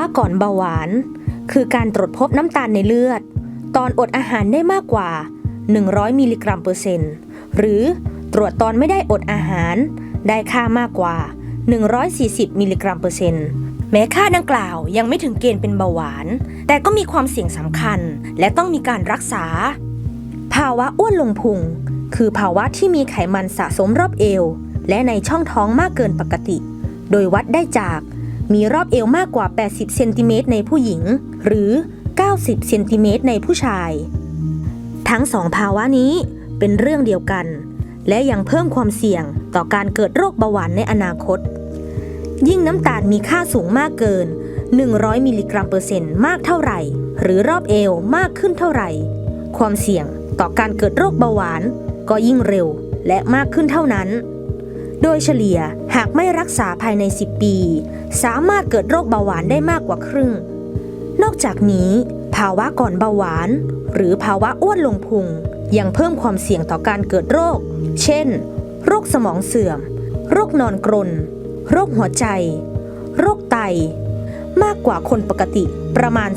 ะก่อนเบาหวาน คือการตรวจพบน้ำตาลในเลือด ตอนอดอาหารได้มากกว่า 100 มิลลิกรัมเปอร์เซ็นต์หรือตรวจตอนไม่ได้อดอาหาร ได้ค่ามากกว่า 140 มิลลิกรัมเปอร์เซ็นต์แม้ค่าดังกล่าวยังไม่ถึงเกณฑ์เป็นเบาหวาน แต่ก็มีความเสี่ยงสำคัญและต้องมีการรักษา ภาวะอ้วนลงพุง คือภาวะที่มีไขมันสะสมรอบเอว และในช่องท้องมากเกินปกติ โดยวัดได้จาก มีรอบเอวมากกว่า 80 เซนติเมตรในผู้หญิง หรือ 90 เซนติเมตรในผู้ชาย ทั้งสองภาวะนี้เป็นเรื่องเดียวกัน และยังเพิ่มความเสี่ยงต่อการเกิดโรคเบาหวานในอนาคต ยิ่งน้ำตาลมีค่าสูงมากเกิน 100 มิลลิกรัมเปอร์เซ็นต์มากเท่าไหร่ หรือรอบเอวมากขึ้นเท่าไหร่ ความเสี่ยงต่อการเกิดโรคเบาหวานก็ยิ่งเร็วและมากขึ้นเท่านั้น โดยเฉลี่ยหากไม่รักษาภายใน 10 ปี สามารถเกิดโรคเบาหวานได้มากกว่าครึ่ง นอกจากนี้ ภาวะก่อนเบาหวาน หรือภาวะอ้วนลงพุง ยังเพิ่มความเสี่ยงต่อการเกิดโรค เช่น โรคสมองเสื่อม โรคนอนกรน โรคหัวใจ โรคไต มากกว่าคนปกติประมาณ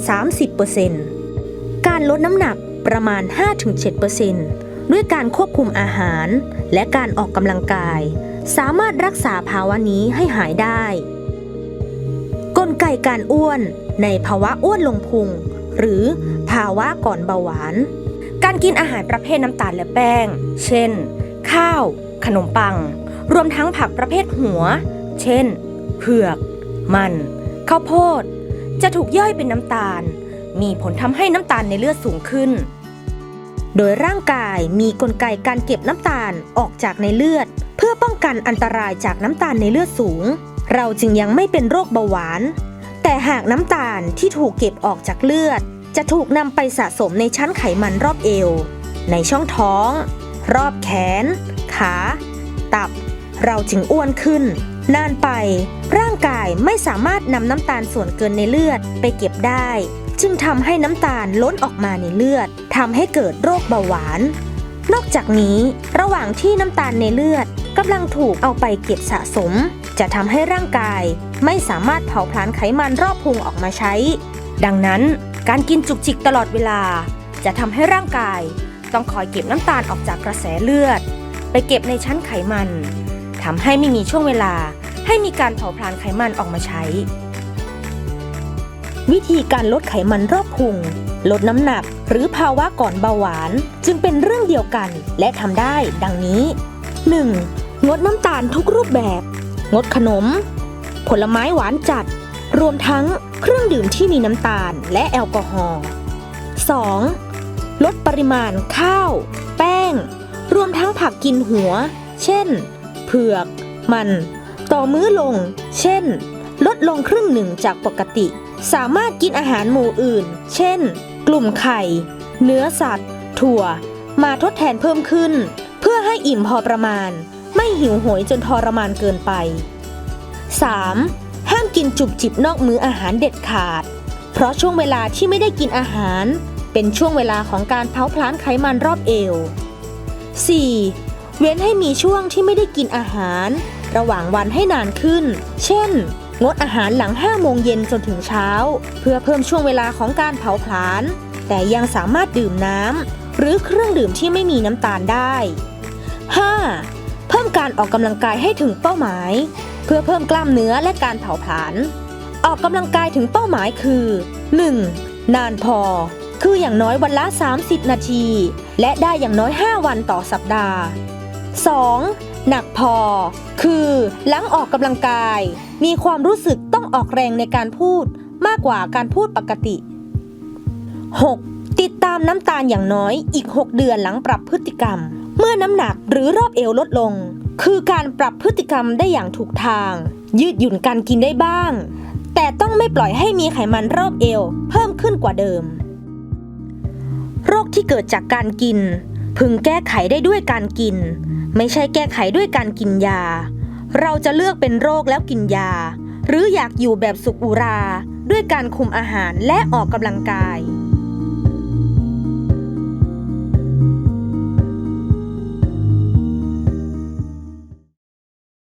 30%การลดน้ำหนักประมาณ 5-7%ด้วยการควบคุมอาหาร และการออกกำลังกาย สามารถรักษาภาวะนี้ให้หายได้ กลไกการอ้วน ในภาวะอ้วนลงพุง หรือภาวะก่อนเบาหวาน การกินอาหารประเภทน้ำตาลและแป้ง เช่น ข้าว ขนมปัง รวมทั้งผักประเภทหัว เช่น เผือก มัน ข้าวโพด จะถูกย่อยเป็นน้ำตาล มีผลทำให้น้ำตาลในเลือดสูงขึ้นโดยร่างกายมีกลไกการเก็บน้ำตาลออกจากในเลือด พื่อป้องกันอันตรายจากน้ำตาลในเลือดสูง เราจึงยังไม่เป็นโรคเบาหวาน แต่หากน้ำตาลที่ถูกเก็บออกจากเลือด จะถูกนำไปสะสมในชั้นไขมันรอบเอว ในช่องท้อง รอบแขน ขา ตับ เราจึงอ้วนขึ้น นานไป ร่างกายไม่สามารถนำน้ำตาลส่วนเกินในเลือดไปเก็บได้ จึงทำให้น้ำตาลล้นออกมาในเลือดทำให้เกิดโรคเบาหวาน นอกจากนี้ ระหว่างที่น้ำตาลในเลือดกำลังถูกเอาไปเก็บสะสม จะทำให้ร่างกาย ไม่สามารถเผาผลาญไขมันรอบพุงออกมาใช้ ดังนั้นการกินจุกจิกตลอดเวลา จะทำให้ร่างกาย ต้องคอยเก็บน้ำตาลออกจากกระแสเลือด ไปเก็บในชั้นไขมันทำให้ไม่มีช่วงเวลา ให้มีการเผาผลาญไขมันออกมาใช้ วิธีการลดไขมันรอบพุง ลดน้ำหนัก หรือภาวะก่อนเบาหวาน จึงเป็นเรื่องเดียวกันและทำได้ดังนี้ 1. งดน้ำตาลทุกรูปแบบ งดขนม ผลไม้หวานจัด รวมทั้งเครื่องดื่มที่มีน้ำตาลและแอลกอฮอล์ 2. ลดปริมาณข้าว แป้ง รวมทั้งผักกินหัว เช่น เผือก มัน ต่อมื้อลง เช่น ลดลงครึ่งหนึ่งจากปกติ สามารถกินอาหารหมู่อื่น เช่น กลุ่มไข่ เนื้อสัตว์ ถั่ว มาทดแทนเพิ่มขึ้น เพื่อให้อิ่มพอประมาณ ไม่หิวโหยจนทรมานเกินไป 3. ห้ามกินจุบจิบนอกมื้ออาหารเด็ดขาด เพราะช่วงเวลาที่ไม่ได้กินอาหาร เป็นช่วงเวลาของการเผาผลาญไขมันรอบเอว 4. เว้นให้มีช่วงที่ไม่ได้กินอาหาร ระหว่างวันให้นานขึ้น เช่น งดอาหารหลัง 5 โมงเย็นจนถึงเช้า เพื่อเพิ่มช่วงเวลาของการเผาผลาญแต่ยังสามารถดื่มน้ำหรือเครื่องดื่มที่ไม่มีน้ำตาลได้ 5. เพิ่มการออกกำลังกายให้ถึงเป้าหมาย เพื่อเพิ่มกล้ามเนื้อและการเผาผลาญออกกำลังกายถึงเป้าหมายคือ 1. นานพอ คืออย่างน้อยวันละ 30 นาที และได้อย่างน้อย 5 วันต่อสัปดาห์ 2. หนักพอ คือหลังออกกำลังกาย มีความรู้สึกต้องออกแรงในการพูดมากกว่าการพูดปกติ 6. ติดตามน้ำตาลอย่างน้อยอีก 6 เดือนหลังปรับพฤติกรรม เมื่อน้ำหนักหรือรอบเอวลดลง คือการปรับพฤติกรรมได้อย่างถูกทาง ยืดหยุ่นการกินได้บ้าง แต่ต้องไม่ปล่อยให้มีไขมันรอบเอว เพิ่มขึ้นกว่าเดิม โรคที่เกิดจากการกิน พึงแก้ไขได้ด้วยการกิน ไม่ใช่แก้ไขด้วยการกินยา เราจะเลือกเป็นโรคแล้วกินยา หรืออยากอยู่แบบสุขอุรา ด้วยการคุมอาหารและออกกำลังกาย